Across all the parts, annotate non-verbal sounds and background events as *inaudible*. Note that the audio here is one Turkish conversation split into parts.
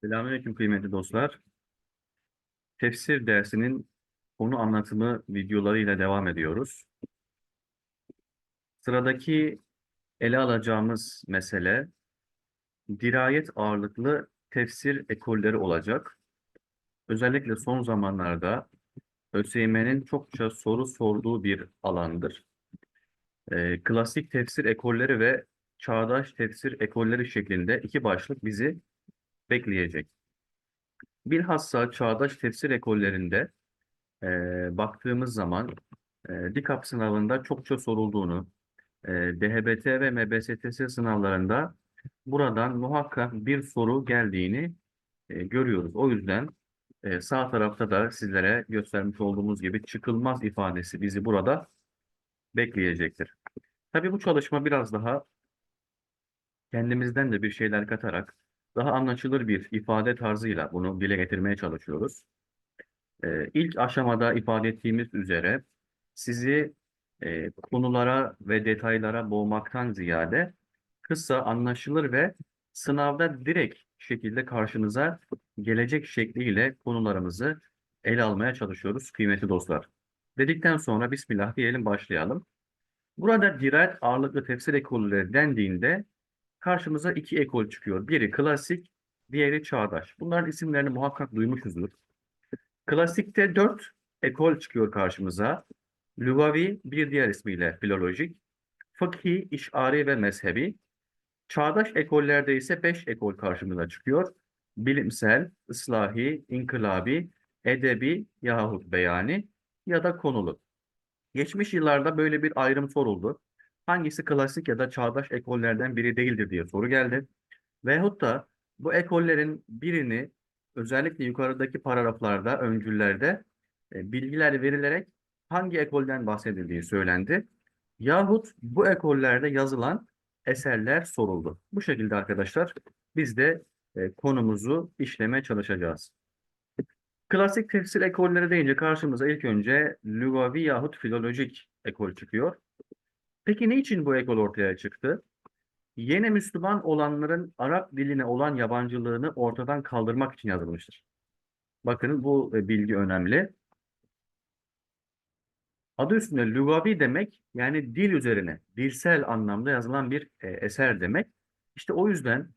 Selamünaleyküm kıymetli dostlar. Tefsir dersinin konu anlatımı videolarıyla devam ediyoruz. Sıradaki ele alacağımız mesele dirayet ağırlıklı tefsir ekolleri olacak. Özellikle son zamanlarda ÖSYM'nin çokça soru sorduğu bir alandır. Ee, klasik tefsir ekolleri ve çağdaş tefsir ekolleri şeklinde iki başlık bizi bekleyecek. Bilhassa çağdaş tefsir ekollerinde e, baktığımız zaman e, DİKAP sınavında çokça sorulduğunu, e, DHBT ve MBSTS sınavlarında buradan muhakkak bir soru geldiğini e, görüyoruz. O yüzden e, sağ tarafta da sizlere göstermiş olduğumuz gibi çıkılmaz ifadesi bizi burada bekleyecektir. Tabii bu çalışma biraz daha kendimizden de bir şeyler katarak daha anlaşılır bir ifade tarzıyla bunu dile getirmeye çalışıyoruz. Ee, ilk aşamada ifade ettiğimiz üzere sizi e, konulara ve detaylara boğmaktan ziyade kısa, anlaşılır ve sınavda direkt şekilde karşınıza gelecek şekliyle konularımızı ele almaya çalışıyoruz kıymetli dostlar. Dedikten sonra Bismillah diyelim başlayalım. Burada dirayet ağırlıklı tefsir ekolleri dendiğinde karşımıza iki ekol çıkıyor. Biri klasik, diğeri çağdaş. Bunların isimlerini muhakkak duymuşuzdur. Klasikte dört ekol çıkıyor karşımıza. Lugavi bir diğer ismiyle filolojik, fıkhi, işari ve mezhebi. Çağdaş ekollerde ise beş ekol karşımıza çıkıyor. Bilimsel, ıslahi, inkılabi, edebi yahut beyani ya da konulu. Geçmiş yıllarda böyle bir ayrım soruldu. Hangisi klasik ya da çağdaş ekollerden biri değildir diye soru geldi. Veyahut da bu ekollerin birini özellikle yukarıdaki paragraflarda, öncüllerde e, bilgiler verilerek hangi ekolden bahsedildiği söylendi. Yahut bu ekollerde yazılan eserler soruldu. Bu şekilde arkadaşlar biz de e, konumuzu işlemeye çalışacağız. Klasik tefsir ekolleri deyince karşımıza ilk önce lügavi yahut filolojik ekol çıkıyor. Peki ne için bu ekol ortaya çıktı? Yeni Müslüman olanların Arap diline olan yabancılığını ortadan kaldırmak için yazılmıştır. Bakın bu e, bilgi önemli. Adı üstünde lügavi demek yani dil üzerine, dilsel anlamda yazılan bir e, eser demek. İşte o yüzden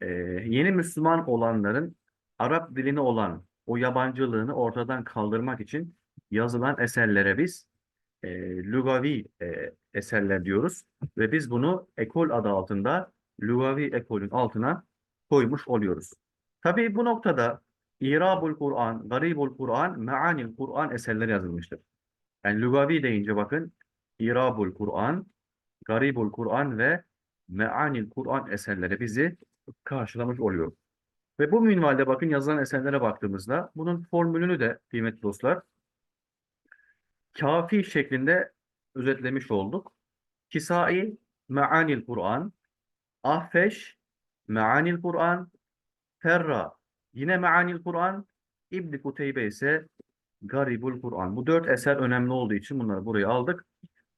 e, yeni Müslüman olanların Arap diline olan o yabancılığını ortadan kaldırmak için yazılan eserlere biz e, lügavi e, eserler diyoruz. Ve biz bunu ekol adı altında lügavi ekolün altına koymuş oluyoruz. Tabii bu noktada İrabul Kur'an, Garibul Kur'an, Meanil Kur'an eserleri yazılmıştır. Yani lügavi deyince bakın İrabul Kur'an, Garibul Kur'an ve Meanil Kur'an eserleri bizi karşılamış oluyor. Ve bu minvalde bakın yazılan eserlere baktığımızda bunun formülünü de kıymetli dostlar kafi şeklinde özetlemiş olduk. Kisai Meanil Kur'an, Ahfeş Meanil Kur'an, Ferra yine Meanil Kur'an, İbn Kuteybe ise Garibul Kur'an. Bu dört eser önemli olduğu için bunları buraya aldık.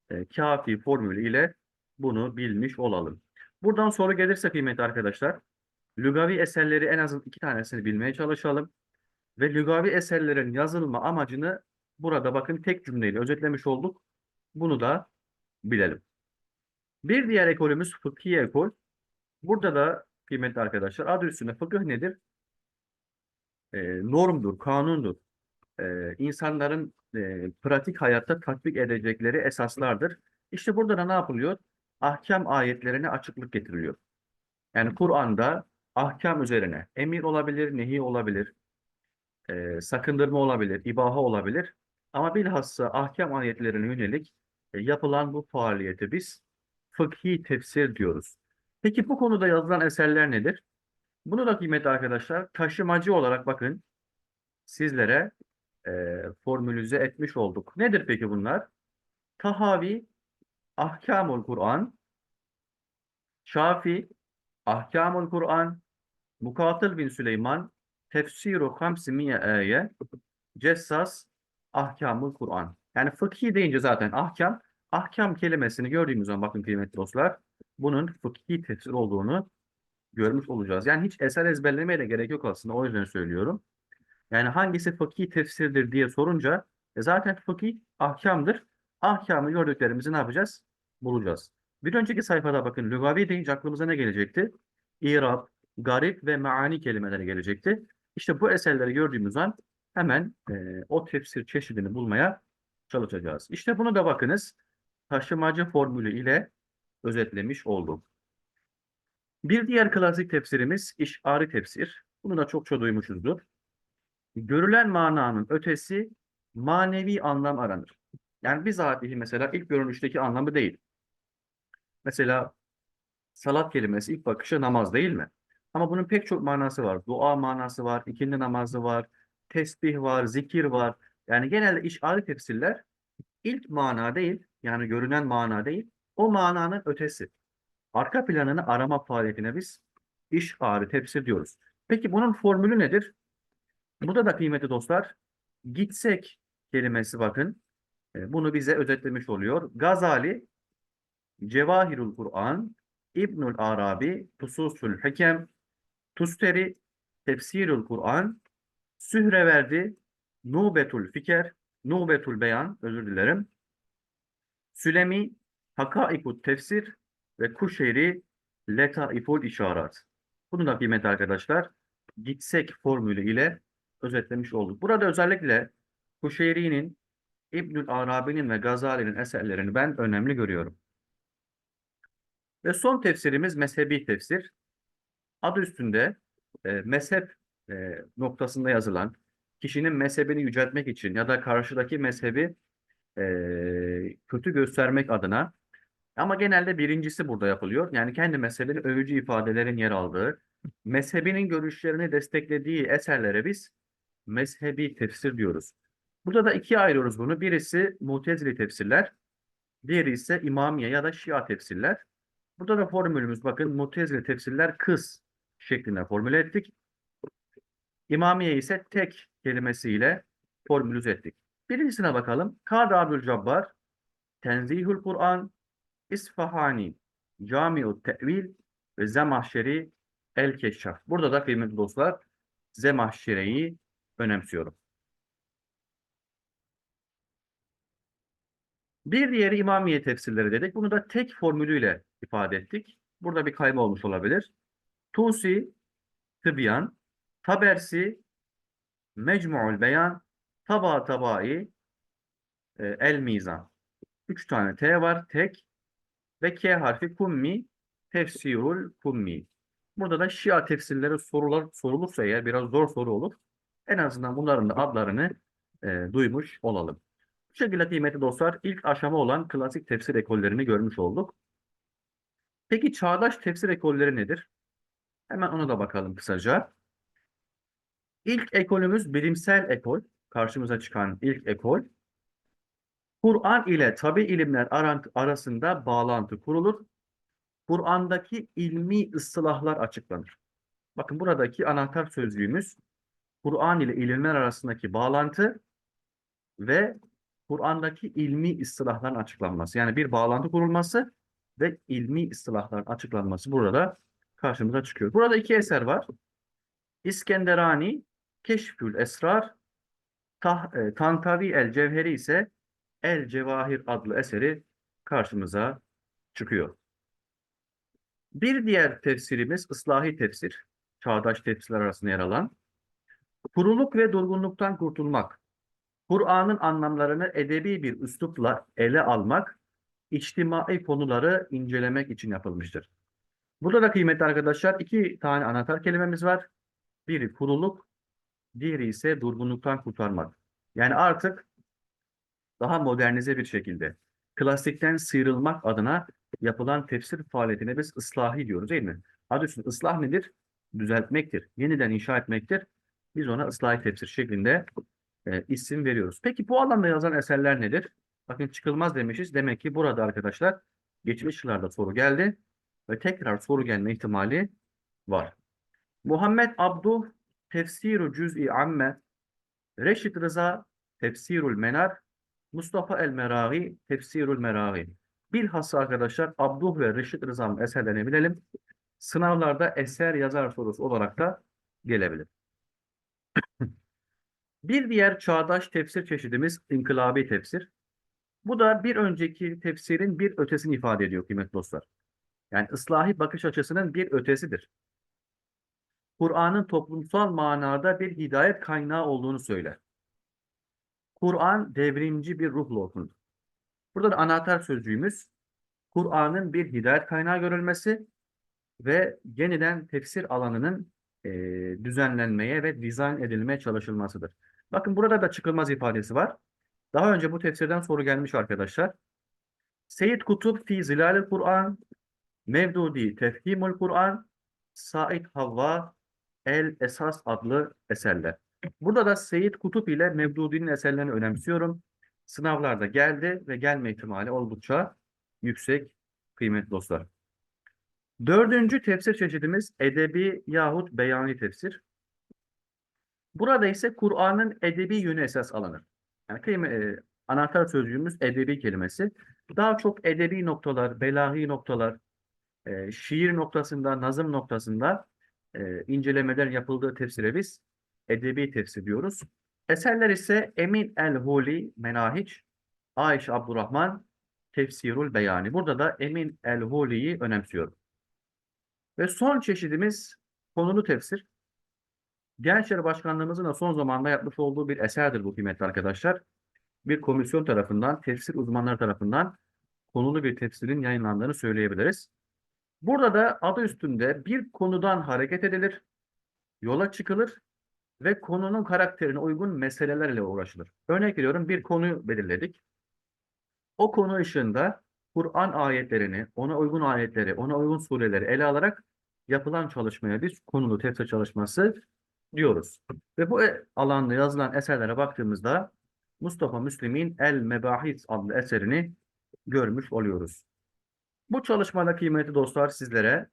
E, kafi formülü ile bunu bilmiş olalım. Buradan soru gelirse kıymetli arkadaşlar, lügavi eserleri en az iki tanesini bilmeye çalışalım. Ve lügavi eserlerin yazılma amacını burada bakın tek cümleyle özetlemiş olduk. Bunu da bilelim. Bir diğer ekolümüz fıkhi ekol. Burada da kıymetli arkadaşlar adı üstünde fıkıh nedir? E, normdur, kanundur. E, insanların e, pratik hayatta tatbik edecekleri esaslardır. İşte burada da ne yapılıyor? Ahkam ayetlerine açıklık getiriliyor. Yani Kur'an'da ahkam üzerine emir olabilir, nehi olabilir, e, sakındırma olabilir, ibaha olabilir. Ama bilhassa ahkam ayetlerine yönelik yapılan bu faaliyete biz fıkhi tefsir diyoruz. Peki bu konuda yazılan eserler nedir? Bunu da kıymetli arkadaşlar taşımacı olarak bakın sizlere e, formülize etmiş olduk. Nedir peki bunlar? Tahavi, Ahkamul Kur'an, Şafi, Ahkamul Kur'an, Mukatıl bin Süleyman, Tefsiru Hamsimiye Aye, Cessas, Ahkamul Kur'an. Yani fıkhi deyince zaten ahkam, ahkam kelimesini gördüğümüz zaman bakın kıymetli dostlar, bunun fıkhi tefsir olduğunu görmüş olacağız. Yani hiç eser ezberlemeye de gerek yok aslında. O yüzden söylüyorum. Yani hangisi fıkhi tefsirdir diye sorunca e zaten fıkhi ahkamdır. Ahkamı gördüklerimizi ne yapacağız? Bulacağız. Bir önceki sayfada bakın lügavi deyince aklımıza ne gelecekti? İrab, garip ve maani kelimeleri gelecekti. İşte bu eserleri gördüğümüz an hemen e, o tefsir çeşidini bulmaya çalışacağız. İşte bunu da bakınız taşımacı formülü ile özetlemiş olduk. Bir diğer klasik tefsirimiz işari tefsir. Bunu da çokça duymuşuzdur. Görülen mananın ötesi manevi anlam aranır. Yani bizatihi mesela ilk görünüşteki anlamı değil. Mesela salat kelimesi ilk bakışa namaz değil mi? Ama bunun pek çok manası var. Dua manası var, ikindi namazı var, tesbih var, zikir var. Yani genelde işari tefsirler ilk mana değil, yani görünen mana değil, o mananın ötesi. Arka planını arama faaliyetine biz işari tefsir diyoruz. Peki bunun formülü nedir? Burada da kıymetli dostlar, gitsek kelimesi bakın, e, bunu bize özetlemiş oluyor. Gazali, Cevahirul Kur'an, İbnül Arabi, Tususul Hekem, Tusteri, Tefsirul Kur'an, Sühreverdi, Nubetul Fiker, Nubetul Beyan, özür dilerim, Sülemi, Hakaikut Tefsir ve Kuşeyri, Letaiful İşarat. Bunu da kıymetli arkadaşlar, gitsek formülü ile özetlemiş olduk. Burada özellikle Kuşeyri'nin, İbnül Arabi'nin ve Gazali'nin eserlerini ben önemli görüyorum. Ve son tefsirimiz mezhebi tefsir. Adı üstünde e, mezhep e, noktasında yazılan, kişinin mezhebini yüceltmek için ya da karşıdaki mezhebi e, kötü göstermek adına ama genelde birincisi burada yapılıyor. Yani kendi mezhebini övücü ifadelerin yer aldığı, mezhebinin görüşlerini desteklediği eserlere biz mezhebi tefsir diyoruz. Burada da ikiye ayırıyoruz bunu. Birisi Mutezili tefsirler, diğeri ise İmamiye ya da Şia tefsirler. Burada da formülümüz bakın Mutezili tefsirler kız şeklinde formüle ettik. İmamiye ise tek kelimesiyle formülize ettik. Birincisine bakalım. Kadı Abdülcabbar, Tenzihül Kur'an, İsfahani, Camiu Te'vil ve Zemahşeri El Keşşaf. Burada da kıymetli dostlar Zemahşeri'yi önemsiyorum. Bir diğeri İmamiye tefsirleri dedik. Bunu da tek formülüyle ifade ettik. Burada bir kayma olmuş olabilir. Tusi, Tıbyan, Tabersi, Mecmu'ul Beyan, Taba Tabai, e, El Mizan. Üç tane T var, tek ve K harfi Kummi, Tefsirul Kummi. Burada da Şia tefsirleri sorular sorulursa eğer biraz zor soru olur. En azından bunların da adlarını e, duymuş olalım. Bu şekilde kıymetli dostlar ilk aşama olan klasik tefsir ekollerini görmüş olduk. Peki çağdaş tefsir ekolleri nedir? Hemen ona da bakalım kısaca. İlk ekolümüz bilimsel ekol. Karşımıza çıkan ilk ekol. Kur'an ile tabi ilimler arasında bağlantı kurulur. Kur'an'daki ilmi ıslahlar açıklanır. Bakın buradaki anahtar sözcüğümüz Kur'an ile ilimler arasındaki bağlantı ve Kur'an'daki ilmi ıslahların açıklanması. Yani bir bağlantı kurulması ve ilmi ıslahların açıklanması burada karşımıza çıkıyor. Burada iki eser var. İskenderani, Keşfül Esrar, Tah, e, Tantavi El Cevheri ise El Cevahir adlı eseri karşımıza çıkıyor. Bir diğer tefsirimiz ıslahi tefsir. Çağdaş tefsirler arasında yer alan. Kuruluk ve durgunluktan kurtulmak. Kur'an'ın anlamlarını edebi bir üslupla ele almak, içtimai konuları incelemek için yapılmıştır. Burada da kıymetli arkadaşlar iki tane anahtar kelimemiz var. Biri kuruluk, diğeri ise durgunluktan kurtarmak. Yani artık daha modernize bir şekilde klasikten sıyrılmak adına yapılan tefsir faaliyetine biz ıslahi diyoruz değil mi? Adı üstünde ıslah nedir? Düzeltmektir. Yeniden inşa etmektir. Biz ona ıslahi tefsir şeklinde e, isim veriyoruz. Peki bu alanda yazan eserler nedir? Bakın çıkılmaz demişiz. Demek ki burada arkadaşlar geçmiş yıllarda soru geldi ve tekrar soru gelme ihtimali var. Muhammed Abduh Tefsiru Cüz'i Amme Reşit Rıza Tefsirul Menar Mustafa El Meragi Tefsirul Meragi Bilhassa arkadaşlar Abduh ve Reşit Rıza'nın eserlerini bilelim. sınavlarda eser yazar sorusu olarak da gelebilir. *clears throat* Bir diğer çağdaş tefsir çeşidimiz inkılabi tefsir. Bu da bir önceki tefsirin bir ötesini ifade ediyor kıymetli dostlar. Yani ıslahi bakış açısının bir ötesidir. Kur'an'ın toplumsal manada bir hidayet kaynağı olduğunu söyler. Kur'an devrimci bir ruhla okunur. Burada da anahtar sözcüğümüz Kur'an'ın bir hidayet kaynağı görülmesi ve yeniden tefsir alanının e, düzenlenmeye ve dizayn edilmeye çalışılmasıdır. Bakın burada da çıkılmaz ifadesi var. Daha önce bu tefsirden soru gelmiş arkadaşlar. Seyyid Kutup fi Zilalil Kur'an, Mevdudi Tefhimul Kur'an, Said Havva El Esas adlı eserler. Burada da Seyyid Kutup ile Mevdudi'nin eserlerini önemsiyorum. Sınavlarda geldi ve gelme ihtimali oldukça yüksek kıymetli dostlar. Dördüncü tefsir çeşidimiz edebi yahut beyani tefsir. Burada ise Kur'an'ın edebi yönü esas alınır. Yani kıyme, e, anahtar sözcüğümüz edebi kelimesi. Daha çok edebi noktalar, belahi noktalar, e, şiir noktasında, nazım noktasında e, incelemeler yapıldığı tefsire biz edebi tefsir diyoruz. Eserler ise Emin el-Huli Menahiç, Ayşe Abdurrahman Tefsirul Beyani. Burada da Emin el-Huli'yi önemsiyorum. Ve son çeşidimiz konulu tefsir. Gençleri Başkanlığımızın da son zamanda yapmış olduğu bir eserdir bu kıymetli arkadaşlar. Bir komisyon tarafından, tefsir uzmanları tarafından konulu bir tefsirin yayınlandığını söyleyebiliriz. Burada da adı üstünde bir konudan hareket edilir, yola çıkılır ve konunun karakterine uygun meselelerle uğraşılır. Örnek veriyorum bir konu belirledik. O konu ışığında Kur'an ayetlerini, ona uygun ayetleri, ona uygun sureleri ele alarak yapılan çalışmaya biz konulu tefsir çalışması diyoruz. Ve bu e- alanda yazılan eserlere baktığımızda Mustafa Müslim'in El Mebahis adlı eserini görmüş oluyoruz. Bu çalışmada kıymetli dostlar sizlere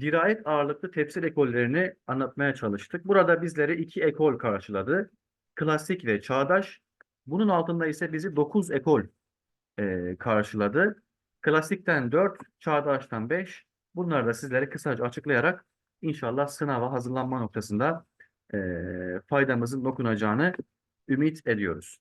dirayet ağırlıklı tefsir ekollerini anlatmaya çalıştık. Burada bizleri iki ekol karşıladı. Klasik ve çağdaş. Bunun altında ise bizi dokuz ekol e, karşıladı. Klasikten 4, çağdaştan 5. Bunları da sizlere kısaca açıklayarak inşallah sınava hazırlanma noktasında e, faydamızın dokunacağını ümit ediyoruz.